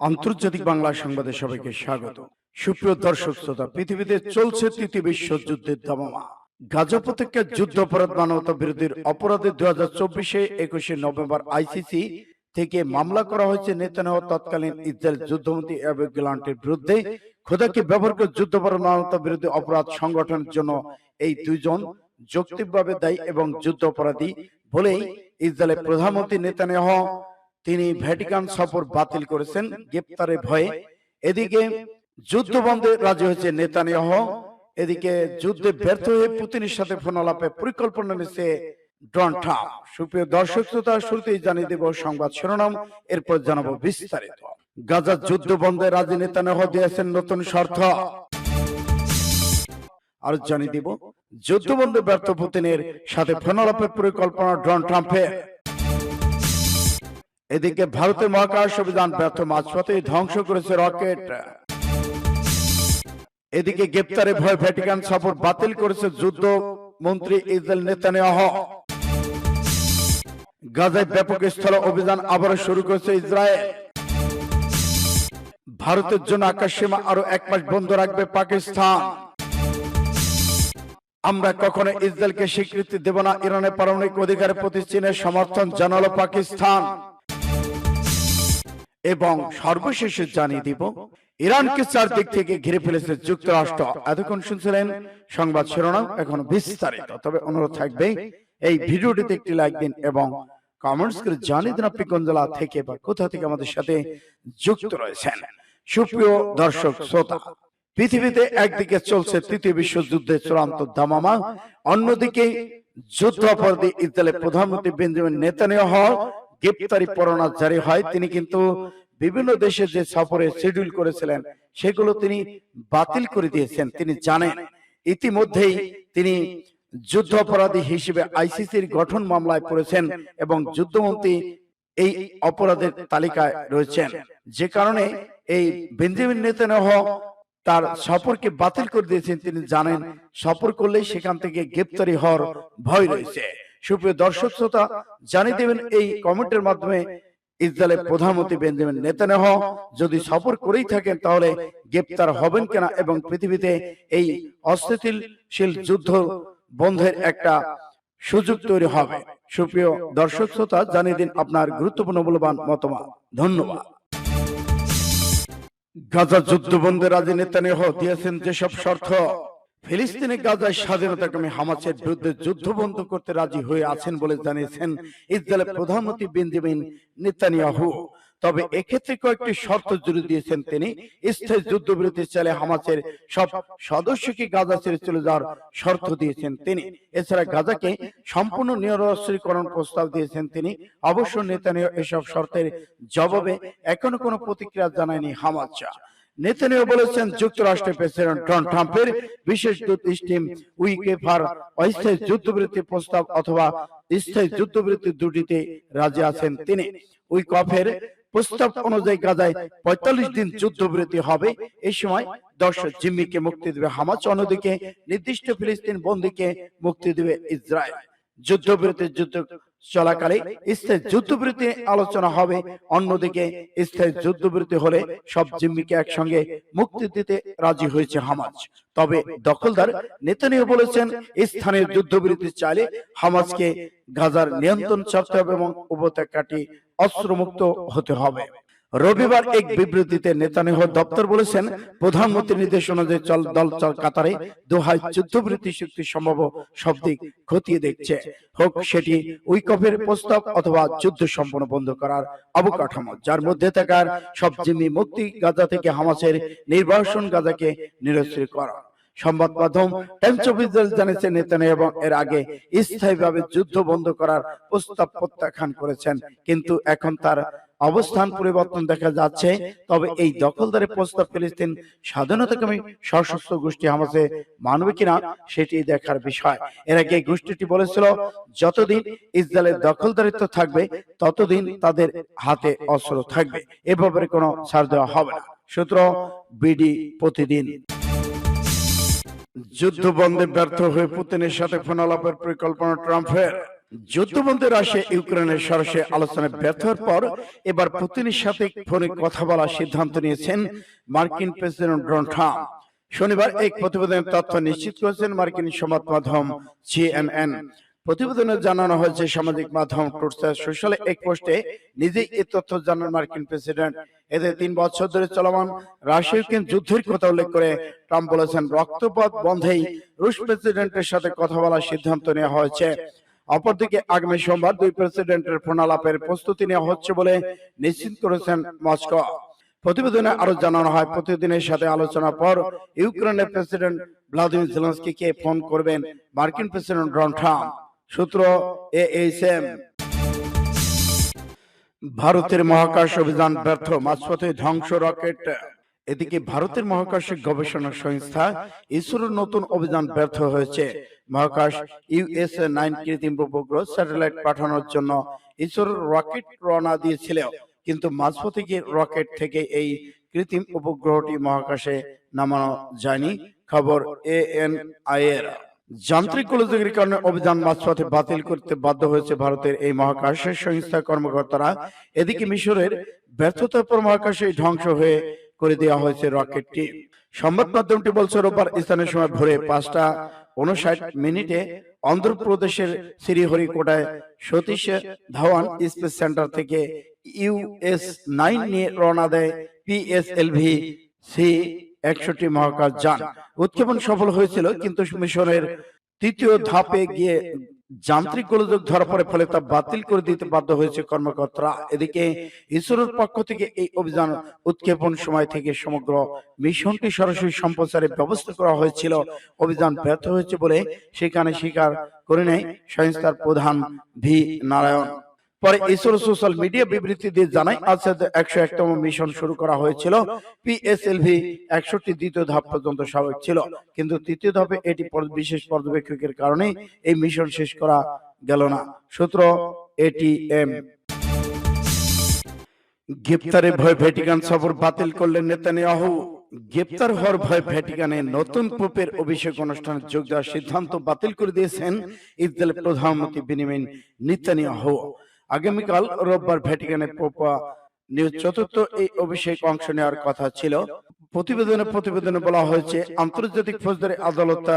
আন্তর্জাতিক বাংলা সংবাদে সবাইকে স্বাগত। সুপ্রিয় দর্শক শ্রোতা পৃথিবীতে চলছে তৃতীয় বিশ্বযুদ্ধের দামামা গাজা উপত্যকার যুদ্ধ অপরাধ মানবতা বিরোধীর অপরাধে দু হাজার চব্বিশে একুশে নভেম্বর আইসিসি থেকে মামলা করা হয়েছে নেতানিয়াহ তৎকালীন ইসরায়েল যুদ্ধমন্ত্রী অ্যাবু গিলান্টের বিরুদ্ধে খোদাকে ব্যবহার করে যুদ্ধপরাধ মানবতা বিরোধী অপরাধ সংগঠনের জন্য এই দুইজন যৌক্তিকভাবে দায়ী এবং যুদ্ধ অপরাধী বলেই ইসরায়েলের প্রধানমন্ত্রী নেতানিয়াহ তিনি ভ্যাটিকান সফর বাতিল করেছেন গ্রেপ্তারের ভয়ে। এদিকে যুদ্ধ বন্ধে রাজি হয়েছে নেতানিয়াহ। এদিকে যুদ্ধে ব্যর্থ হয়ে পুতিনের সাথে ফোন আলাপে পরিকল্পনা ডন ট্রাম্প। সুপ্রিয় দর্শক শ্রোতা শুরুতেই জানিয়ে দেব সংবাদ শিরোনাম। এরপর জানাব বিস্তারিত। গাজার যুদ্ধ বন্ধে রাজি নেতানিয়াহ দিয়েছেন নতুন শর্ত আর জানিয়ে দিব। যুদ্ধবন্ধে ব্যর্থ পুতিনের সাথে ফোনলাপের পরিকল্পনা ডন ট্রাম্পের। এদিকে ভারতের মহাকাশ অভিযান ব্যর্থ মাঝপথে ধ্বংস করেছে রকেট। এদিকে গ্রেপ্তারে ভয় ভ্যাটিকান সফর বাতিল করেছে যুদ্ধ মন্ত্রী ইসরায়েল নেতানিয়াহ। গাজায় ব্যাপক স্থল অভিযান আবারও শুরু করেছে ইসরায়েল। ভারতের জন্য আকাশ সীমা আরও এক মাস বন্ধ রাখবে পাকিস্তান। আমরা কখনো ইসরায়েলকে স্বীকৃতি দেব না ইরানের পারমাণবিক অধিকারের প্রতি চীনের সমর্থন জানালো পাকিস্তান। এবং সর্বশেষে জানিয়ে দিব ইরানকে চারদিক থেকে ঘিরে ফেলেছে যুক্তরাষ্ট্র। এতক্ষণ শুনছিলেন সংবাদ শিরোনাম এখন বিস্তারিত। তবে অনুরোধ থাকবে এই ভিডিওটিতে একটি লাইক দিন এবং কমেন্টস করে জানিয়ে দিন আপনি কোন জেলা থেকে বা কোথা থেকে আমাদের সাথে যুক্ত রয়েছেন। সুপ্রিয় দর্শক শ্রোতা পৃথিবীতে একদিকে চলছে তৃতীয় বিশ্বযুদ্ধের চূড়ান্ত দামামা অন্যদিকে যুদ্ধ অপরাধী ইসরায়েলের প্রধানমন্ত্রী বেঞ্জামিন নেতানিয়াহ গ্রেপ্তারি পরোয়ানা জারি হয়। তিনি কিন্তু বিভিন্ন দেশে যে সফরে শিডিউল করেছিলেন, সেগুলো তিনি বাতিল করে দিয়েছেন। তিনি জানেন, ইতিমধ্যেই তিনি যুদ্ধ অপরাধী হিসেবে আইসিসির গঠন মামলায় পড়েছেন এবং যুদ্ধমন্ত্রী এই অপরাধের তালিকায় রয়েছেন। যে কারণে এই বেঞ্জামিন নেতানিয়াহ তার সফরকে বাতিল করে দিয়েছেন। তিনি জানেন, সফর করলেই সেখান থেকে গ্রেপ্তারি হওয়ার ভয় রয়েছে। সুপ্রিয় দর্শক শ্রোতা, জানিয়ে দেবেন এই কমেন্টের মাধ্যমে ইসরায়েলের প্রধানমন্ত্রী বেঞ্জামিন নেতানিয়াহ যদি সফর করেই থাকেন, তাহলে গ্রেপ্তার হবেন কিনা এবং পৃথিবীতে এই অস্থিতিশীল যুদ্ধ বন্ধের একটা সুযোগ তৈরি হবে। সুপ্রিয় দর্শক শ্রোতা, জানিয়ে দিন আপনার গুরুত্বপূর্ণ মূল্যবান মতামত। ধন্যবাদ। গাজা যুদ্ধবন্ধে রাজি নেতানিয়াহ দিয়েছেন যেসব শর্ত ফিলিস্তিনে গাজায় স্বাধীনতাকামী হামাসের বিরুদ্ধে যুদ্ধ বন্ধ করতে রাজি হয়ে আছেন বলে জানিয়েছেন ইসরায়েলের প্রধানমন্ত্রী বেঞ্জামিন নেতানিয়াহু। তবে এক্ষেত্রে কয়েকটি শর্ত জুড়ে দিয়েছেন তিনি। স্থায়ী যুদ্ধবিরতি চালে হামাসের সব সদস্যকে গাজা ছেড়ে চলে যাওয়ার শর্ত দিয়েছেন তিনি। এছাড়া গাজাকে সম্পূর্ণ নিরস্ত্রীকরণ প্রস্তাব দিয়েছেন তিনি। অবশ্য নেতানিয়াহু এসব শর্তের জবাবে এখনও কোনো প্রতিক্রিয়া জানায়নি হামাস নেতানিয়াহু বলেছেন যুক্তরাষ্ট্রের প্রেসিডেন্ট ডোনাল্ড ট্রাম্পের বিশেষ দূত স্টিম উইকেফার অস্থায়ী যুদ্ধবিরতি প্রস্তাব অথবা স্থায়ী যুদ্ধবিরতি দুটিতে রাজি আছেন তিনি। উইকফের প্রস্তাব অনুযায়ী গাজায় পঁয়তাল্লিশ দিন যুদ্ধবিরতি হবে। এই সময় দশ জিম্মিকে মুক্তি দেবে হামাস, অন্যদিকে নির্দিষ্ট ফিলিস্তিন বন্দীকে মুক্তি দেবে ইসরায়েল। যুদ্ধবিরতি যুদ্ধ চলাকালে স্থায়ী যুদ্ধবিরতি আলোচনা হবে। অন্যদিকে স্থায়ী যুদ্ধবিরতি হলে সব জিম্মিকে একসঙ্গে মুক্তি দিতে রাজি হয়েছে হামাজ। তবে দখলদার নেতানিয়াহু বলেছেন, স্থানীয় যুদ্ধবিরতি চাইলে হামাজকে গাজার নিয়ন্ত্রণ ছাড়তে হবে এবং উপত্যকাটি অস্ত্রমুক্ত হতে হবে। রবিবার এক বিবৃতিতে নেতানিয়াহু দপ্তর বলেছেন প্রধানমন্ত্রী নির্দেশ অনুযায়ী চল দল চল কাতারে দোহায় যুদ্ধবিরতি চুক্তি সম্ভব সব দিক খতিয়ে দেখছে। হোক সেটি উইকফের প্রস্তাব অথবা যুদ্ধ সম্পন্ন বন্ধ করার অবকাঠামো যার মধ্যে থাকার সব জিম্মি মুক্তি গাজা থেকে হামাসের নির্বাসন গাজাকে নিরস্ত্রী করা। সংবাদ মাধ্যম টাইমস অফ ইসরায়েল জানিয়েছে নেতানিয়াহু এবং এর আগে স্থায়ীভাবে যুদ্ধ বন্ধ করার প্রস্তাব প্রত্যাখ্যান করেছেন। কিন্তু এখন তার অবস্থান পরিবর্তন দেখা যাচ্ছে। তবে এই দখলদারি প্রস্তাব ফিলিস্তিন স্বাধীনতাকামী সশস্ত্র গোষ্ঠী হামাসে মানবে কিনা সেটি দেখার বিষয়। এর আগে গোষ্ঠীটি বলেছিল যতদিন ইসরায়েলের দখলদারিত্ব থাকবে ততদিন তাদের হাতে অস্ত্র থাকবে। এ ব্যাপারে কোনো ছাড় দেওয়া হবে না। সূত্র বিডি প্রতিদিন। যুদ্ধ বন্ধে ব্যর্থ হয়ে পুতিনের সাথে ফোন আলাপের পরিকল্পনা ট্রাম্পের। যুদ্ধবন্ধে রাশিয়া, ইউক্রেনের সরাসরি আলোচনায় ব্যর্থ পর এবার পুতিনের সাথে ফোনে কথা বলার সিদ্ধান্ত নিয়েছেন মার্কিন প্রেসিডেন্ট ডোনাল্ড ট্রাম্প। শনিবার এক প্রতিবেদনের তথ্য নিশ্চিত করেছেন মার্কিন সংবাদ মাধ্যম সিএনএন। প্রতিবেদনে জানানো হয়েছে, সামাজিক মাধ্যম টুইটার সোশ্যালে এক পোস্টে নিজেই এই তথ্য জানান মার্কিন প্রেসিডেন্ট। এতে তিন বছর ধরে চলমান রাশিয়া ইউক্রেন যুদ্ধের কথা উল্লেখ করে ট্রাম্প বলেছেন, রক্তপাত বন্ধেই রুশ প্রেসিডেন্টের সাথে কথা বলার সিদ্ধান্ত নেওয়া হয়েছে। অপরদিকে আগামী সোমবার দুই প্রেসিডেন্টের ফোনালাপের প্রস্তুতি নেওয়া হচ্ছে বলে নিশ্চিত করেছেন মস্কো। প্রতিবেদনে আরও জানানো হয়, প্রতিদিনের সাথে আলোচনার পর ইউক্রেনের প্রেসিডেন্ট ভ্লাদিমির জেলেন্সকিকে ফোন করবেন মার্কিন প্রেসিডেন্ট ডোনাল্ড ট্রাম্প। সূত্র এএসএম ভারতের মহাকাশ অভিযান ব্যর্থ, মাঝপথে ধ্বংস রকেট। এদিকে ভারতের মহাকাশ গবেষণা সংস্থা ইসরোর নতুন অভিযান ব্যর্থ হয়েছে। মহাকাশ, ইউএস নাইন কৃত্রিম উপগ্রহ স্যাটেলাইট পাঠানোর জন্য ইসরোর রকেট রওনা দিয়েছিল। কিন্তু মাঝপথে গিয়ে রকেট থেকে এই কৃত্রিম উপগ্রহটি মহাকাশে নামানো যায়নি, খবর এএনআই এর যান্ত্রিক গোলযোগের কারণে অভিযান মাঝপথে বাতিল করতে বাধ্য হয়েছে ভারতের এই মহাকাশ সংস্থা কর্মকর্তারা। এদিকে মিশরের ব্যর্থতার পর মহাকাশে ধ্বংস হয়ে করে দেওয়া হয়েছে রকেটটি। সংবাদ মাধ্যমটি বলছে, রোববার স্থানীয় সময় ভোরে পাঁচটা উনষাট মিনিটে অন্ধ্রপ্রদেশের শ্রীহরিকোটায় সতীশ ধাওয়ান স্পেস সেন্টার থেকে ইউএস নাইন নিয়ে রওনা দেয় পিএসএলভি সি একষট্টি মহাকাশ যান। উৎক্ষেপণ সফল হয়েছিল, কিন্তু মিশনের তৃতীয় ধাপে গিয়ে যান্ত্রিক গোলযোগ ধরা পড়ে ফলে তা বাতিল করে দিতে বাধ্য হয়েছে কর্মকর্তারা। এদিকে ইসরোর পক্ষ থেকে এই অভিযান উৎক্ষেপণ সময় থেকে সমগ্র মিশনটি সরাসরি সম্প্রচারের ব্যবস্থা করা হয়েছিল। অভিযান ব্যর্থ হয়েছে বলে সেখানে স্বীকার করে নেয় সংস্থার প্রধান ভি নারায়ণ। পরে ইসরো সোশ্যাল মিডিয়া বিবৃতি দিয়ে জানায় আজ একশো একতম মিশন শুরু করা হয়েছিল পিএসএলভি একশোটি দ্বিতীয় ধাপ পর্যন্ত স্বাভাবিক ছিল। কিন্তু তৃতীয় ধাপে এটি বিশেষ পর্যবেক্ষকের কারণে এই মিশন শেষ করা গেল না। সূত্র এটিএম গ্রেপ্তারের ভয় ভ্যাটিকান সফর বাতিল করলেন নেতানিয়াহু। গ্রেপ্তার হওয়ার ভয় ভ্যাটিকানে নতুন পোপের অভিষেক অনুষ্ঠানে যোগ দেওয়ার সিদ্ধান্ত বাতিল করে দিয়েছেন ইসরায়েলের প্রধানমন্ত্রী বেনিমিন নেতানিয়াহু। আগামীকাল রোববার ভ্যাটিকানে পোপা নিউজ চতুর্থ এই অভিষেক অংশ নেওয়ার কথা ছিল। প্রতিবেদনে প্রতিবেদনে বলা হয়েছে আন্তর্জাতিক ফৌজদারি আদালত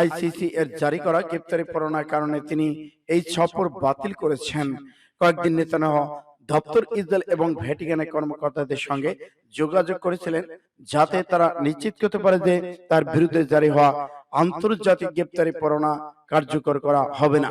আইসিসি এর জারি করা গ্রেপ্তারি পরোয়ানার কারণে তিনি এই সফর বাতিল করেছেন। কয়েকদিন নেতানিয়াহু দপ্তর ইসরায়েল এবং ভ্যাটিকানের কর্মকর্তাদের সঙ্গে যোগাযোগ করেছিলেন যাতে তারা নিশ্চিত করতে পারে যে তার বিরুদ্ধে জারি হওয়া আন্তর্জাতিক গ্রেপ্তারি পরোয়ানা কার্যকর করা হবে না।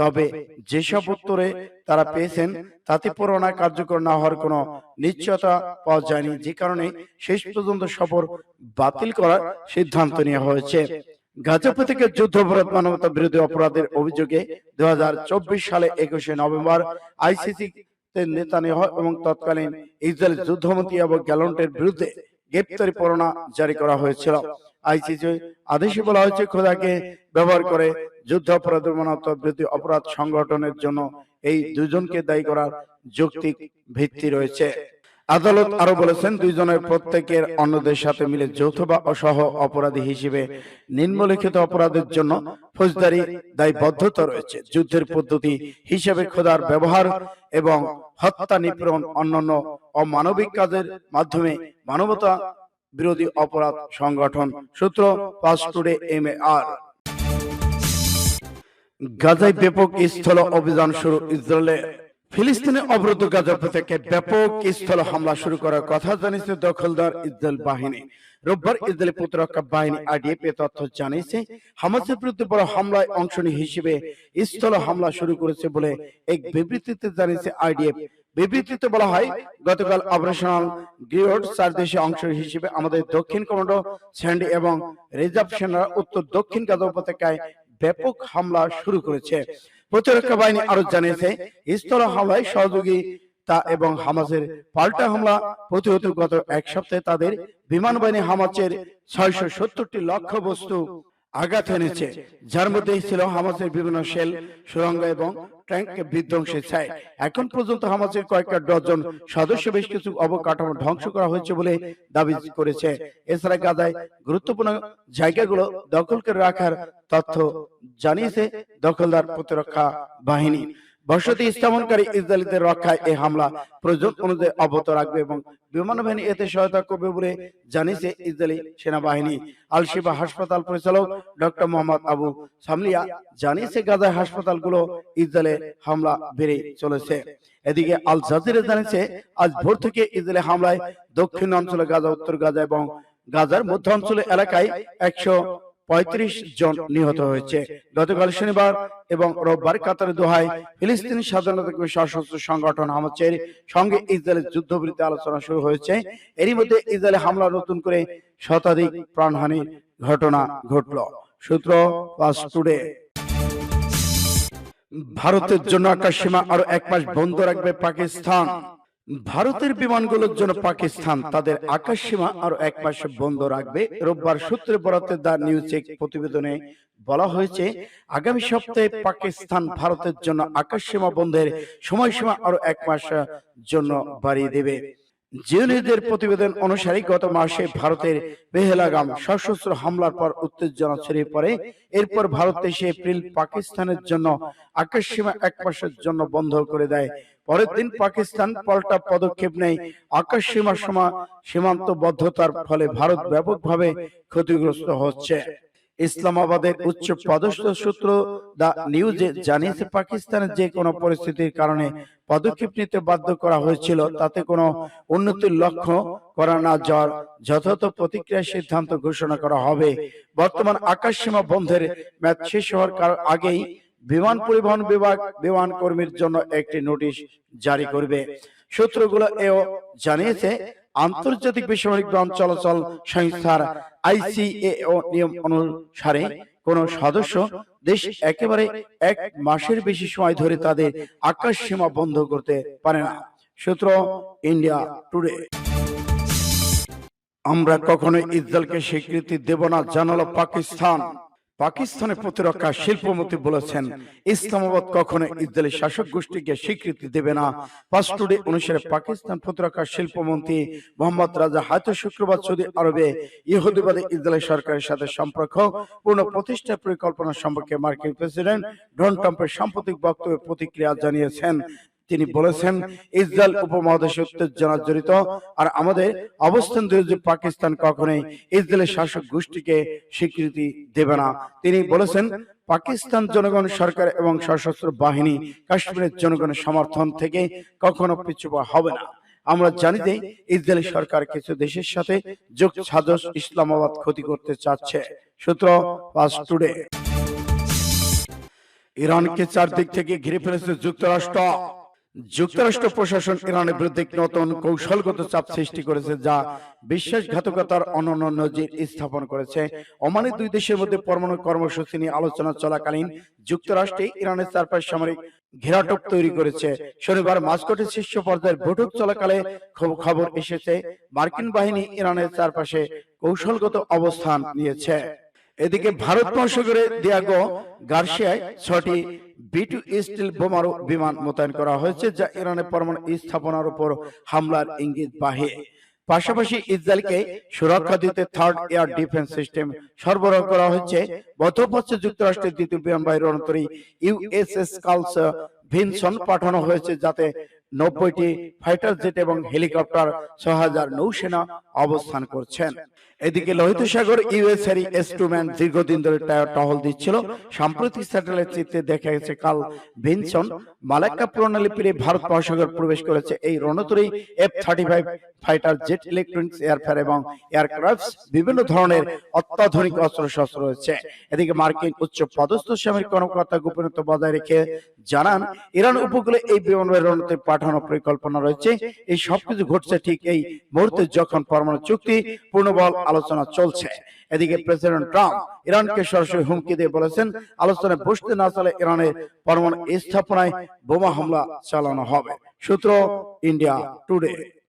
তবে যেসব উত্তরে তারা পেয়েছেন, তাতে পরোয়ানা কার্যকর না হওয়ার কোনো নিশ্চয়তা পাওয়া যায়নি। যে কারণে শেষ পর্যন্ত সফর বাতিল করার সিদ্ধান্ত নেওয়া হয়েছে। গাজাপা থেকে যুদ্ধ অপরাধ মানবতা বিরোধী অপরাধের অভিযোগে সালে একুশে নভেম্বর আইসিসি নেতা নেতানিয়াহু এবং তৎকালীন ইসরায়েল যুদ্ধমন্ত্রী এবং গ্যালন্টের বিরুদ্ধে গ্রেপ্তারি পরোয়ানা জারি করা হয়েছিল। আইসিসি আদেশে বলা হয়েছে খোদাকে ব্যবহার করে যুদ্ধ অপরাধ সংগঠনের জন্য এই দুজনকে দায়ী করার যৌক্তিক ভিত্তি রয়েছে। আদালত আরও বলেছেন দুইজনের প্রত্যেকের অন্যদের সাথে মিলে যৌথ বা অসহ অপরাধী হিসেবে নিম্নলিখিত অপরাধের জন্য ফৌজদারি দায়বদ্ধতা রয়েছে যুদ্ধের পদ্ধতি হিসেবে খোদার ব্যবহার এবং হত্যা নিপীড়ন অন্যান্য অমানবিক কাজের মাধ্যমে মানবতা বিরোধী অপরাধ সংগঠন সূত্র পাস টুডে এম আর গাজায় ব্যাপক স্থল অভিযান শুরু ইসরায়েলের ফিলিস্তিনে অবরুদ্ধ গাজা থেকে ব্যাপক স্থল হামলা শুরু করার কথা জানিয়েছে দখলদার ইসরায়েল বাহিনী। রোববার ইসরায়েলি প্রতিরক্ষা বাহিনী আইডিএফ এ তথ্য জানিয়েছে হামাসের বিরুদ্ধে বড় হামলায় অংশ নিয়ে হিসেবে স্থল হামলা শুরু করেছে বলে এক বিবৃতিতে জানিয়েছে আইডিএফ বিবৃতিতে বলা হয়, গতকাল অপারেশনাল গ্রিওড চার দেশে অংশ হিসেবে আমাদের দক্ষিণ কমান্ডো স্যান্ডি এবং রিজার্ভ সেনারা উত্তর দক্ষিণ গাজা উপত্যকায় ব্যাপক হামলা শুরু করেছে। প্রতিরক্ষা বাহিনী আরও জানিয়েছে, স্থল হামলায় সহযোগী তা এবং হামাসের পাল্টা হামলা প্রতিহত গত এক সপ্তাহে তাদের বিমান বাহিনী হামাসের ছয়শো সত্তরটি লক্ষ্য বস্তু আঘাত এনেছে যার মধ্যে ছিল হামাসের বিভিন্ন শেল সুরঙ্গ এবং ট্যাঙ্ককে বিধ্বংসের ছায় এখন পর্যন্ত হামাসের কয়েকটা ডজন সদস্য বেশ কিছু অবকাঠামো ধ্বংস করা হয়েছে বলে দাবি করেছে। এছাড়া গাদায় গুরুত্বপূর্ণ জায়গাগুলো দখল করে রাখার তথ্য জানিয়েছে দখলদার প্রতিরক্ষা বাহিনী। বসতি স্থাপনকারী ইসরায়েলিদের রক্ষায় এই হামলা প্রয়োজন অনুযায়ী অব্যাহত রাখবে এবং বিমান বাহিনী এতে সহায়তা করবে বলে জানিয়েছে ইসরায়েলি সেনাবাহিনী। আল শিবা হাসপাতাল পরিচালক ডক্টর মোহাম্মদ আবু সামলিয়া জানিয়েছে গাজায় হাসপাতালগুলো ইসরায়েলের হামলা বেড়ে চলেছে। এদিকে আল জাজিরা জানিয়েছে, আজ ভোর থেকে ইসরায়েলের হামলায় দক্ষিণ অঞ্চলে গাজা, উত্তর গাজা এবং গাজার মধ্য অঞ্চলে এলাকায় একশো পঁয়ত্রিশ জন নিহত হয়েছে। গতকাল শনিবার এবং রোববার কাতারে দোহায় ফিলিস্তিনি স্বাধীনতা সশস্ত্র সংগঠন হামাসের সঙ্গে ইসরায়েলের যুদ্ধবিরতি আলোচনা শুরু হয়েছে। এরই মধ্যে ইসরায়েলে হামলা নতুন করে শতাধিক প্রাণহানির ঘটনা ঘটল। সূত্র ফাস্ট টুডে ভারতের জন্য আকাশ সীমা আরও এক মাস বন্ধ রাখবে পাকিস্তান। ভারতের বিমানগুলোর জন্য পাকিস্তান তাদের আকাশ সীমা আরও এক মাস বন্ধ রাখবে। রোববার সূত্রে বরাতে দা নিউজ এক প্রতিবেদনে বলা হয়েছে আগামী সপ্তাহে পাকিস্তান ভারতের জন্য আকাশ সীমা বন্ধের সময়সীমা আরও এক মাস জন্য বাড়িয়ে দেবে। জিওনিদের প্রতিবেদন অনুসারে গত মাসে ভারতের বেহেলাগাম সশস্ত্র হামলার পর উত্তেজনা ছড়িয়ে পড়ে। এরপর ভারত তেইশে এপ্রিল পাকিস্তানের জন্য আকাশ সীমা এক মাসের জন্য বন্ধ করে দেয়। পরের দিন পাকিস্তান পাল্টা পদক্ষেপ নেয়। আকাশ সীমার সমা সীমান্তবদ্ধতার ফলে ভারত ব্যাপকভাবে ক্ষতিগ্রস্ত হচ্ছে। ইসলামাবাদের উচ্চ পদস্থ সূত্র দা নিউজে জানিয়েছে, পাকিস্তানের যে কোনো পরিস্থিতির কারণে পদক্ষেপ নিতে বাধ্য করা হয়েছিল, তাতে কোনো উন্নতির লক্ষ্য করা না যাওয়ার যথাযথ প্রতিক্রিয়া সিদ্ধান্ত ঘোষণা করা হবে। বর্তমান আকাশ সীমা বন্ধের ম্যাচ শেষ হওয়ার আগেই বিমান পরিবহন বিভাগ বিমান কর্মীর জন্য একটি নোটিশ জারি করবে। সূত্রগুলো এও জানিয়েছে আন্তর্জাতিক বেসামরিক বিমান চলাচল সংস্থার আইসিএও নিয়ম অনুসারে কোন সদস্য দেশ একেবারে এক মাসের বেশি সময় ধরে তাদের আকাশ সীমা বন্ধ করতে পারে না। সূত্র ইন্ডিয়া টুডে। আমরা কখনো ইসরায়েলকে স্বীকৃতি দেব না, জানালো পাকিস্তান। পাকিস্তানের প্রতিরক্ষা শিল্পমন্ত্রী বলেছেন, ইসলামাবাদ কখনো ইসরায়েলি শাসক গোষ্ঠীকে স্বীকৃতি দেবে না। ফার্স্ট অনুসারে পাকিস্তান প্রতিরক্ষা শিল্পমন্ত্রী মোহাম্মদ রাজা হায়তো শুক্রবার সৌদি আরবে ইহুদিবাদী ইসরায়েলি সরকারের সাথে সম্পর্ক পূর্ণ প্রতিষ্ঠার পরিকল্পনা সম্পর্কে মার্কিন প্রেসিডেন্ট ডোনাল্ড ট্রাম্পের সাম্প্রতিক বক্তব্যে প্রতিক্রিয়া জানিয়েছেন। তিনি বলেছেন ইসরায়েল উপমহাদেশে উত্তেজনা জড়িত আর আমাদের অবস্থান বিরোধী পাকিস্তান কখনোই ইসরায়েলের শাসক গোষ্ঠীকে স্বীকৃতি দেবে না। তিনি বলেছেন পাকিস্তান জনগণ সরকার এবং সশস্ত্র বাহিনী কাশ্মীরের জনগণের সমর্থন থেকে কখনো পিছু হবে না। আমরা জানি যে ইসরায়েলি সরকার কিছু দেশের সাথে যোগ সাজস ইসলামাবাদ ক্ষতি করতে চাচ্ছে। সূত্র ফাস্ট টুডে ইরানকে চারদিক থেকে ঘিরে ফেলেছে যুক্তরাষ্ট্র। যুক্তরাষ্ট্র প্রশাসন ইরানের বিরুদ্ধে নতুন কৌশলগত চাপ সৃষ্টি করেছে যা বিশ্বাসঘাতকতার অনন্য নজির স্থাপন করেছে। ওমানের দুই দেশের মধ্যে পরমাণু কর্মসূচি নিয়ে আলোচনা চলাকালীন যুক্তরাষ্ট্রে ইরানের চারপাশ সামরিক ঘেরাটোপ তৈরি করেছে। শনিবার মাস্কটের শীর্ষ পর্যায়ের বৈঠক চলাকালে খবর এসেছে, মার্কিন বাহিনী ইরানের চারপাশে কৌশলগত অবস্থান নিয়েছে। এদিকে ভারত মহাসাগরে দিয়াগো গার্সিয়ায় ছটি বি টু স্টিল বোমারু বিমান মোতায়েন করা হয়েছে যা ইরানের পরমাণু স্থাপনার উপর হামলার ইঙ্গিত বাহে পাশাপাশি ইসরায়েলকে সুরক্ষা দিতে থার্ড এয়ার ডিফেন্স সিস্টেম সরবরাহ করা হয়েছে। মধ্যপ্রাচ্যে যুক্তরাষ্ট্রের দ্বিতীয় বিমানবাহী রণতরী ইউএসএস কালস ভিনসন পাঠানো হয়েছে যাতে নব্বইটি ফাইটার জেট এবং হেলিকপ্টার ছ হাজার নৌসেনা অবস্থান করছেন। এদিকে লোহিত সাগর ইউএস এর এস দীর্ঘদিন ধরে টহল দিচ্ছিল। সাম্প্রতিক স্যাটেলাইট চিত্রে দেখা গেছে কাল ভিনসন। মালাক্কা প্রণালী পেরিয়ে ভারত মহাসাগর প্রবেশ করেছে। এই রণতরী F thirty five fighter jet electronics airfare এবং এয়ারক্রাফট বিভিন্ন ধরনের অত্যাধুনিক অস্ত্র শস্ত্র রয়েছে। এদিকে মার্কিন উচ্চ পদস্থ সামরিক কর্মকর্তা গোপনীয়তা বজায় রেখে জানান, ইরান উপকূলে এই বিমানবাহী রণতে পাঠানোর পরিকল্পনা রয়েছে। এই সবকিছু ঘটছে ঠিক এই মুহূর্তে যখন পরমাণু চুক্তি, পূর্ণবল আলোচনা চলছে। এদিকে প্রেসিডেন্ট ট্রাম্প ইরানকে সরাসরি হুমকি দিয়ে বলেছেন আলোচনায় বসতে না চলে ইরানের পরমাণু স্থাপনায় বোমা হামলা চালানো হবে। সূত্র ইন্ডিয়া টুডে।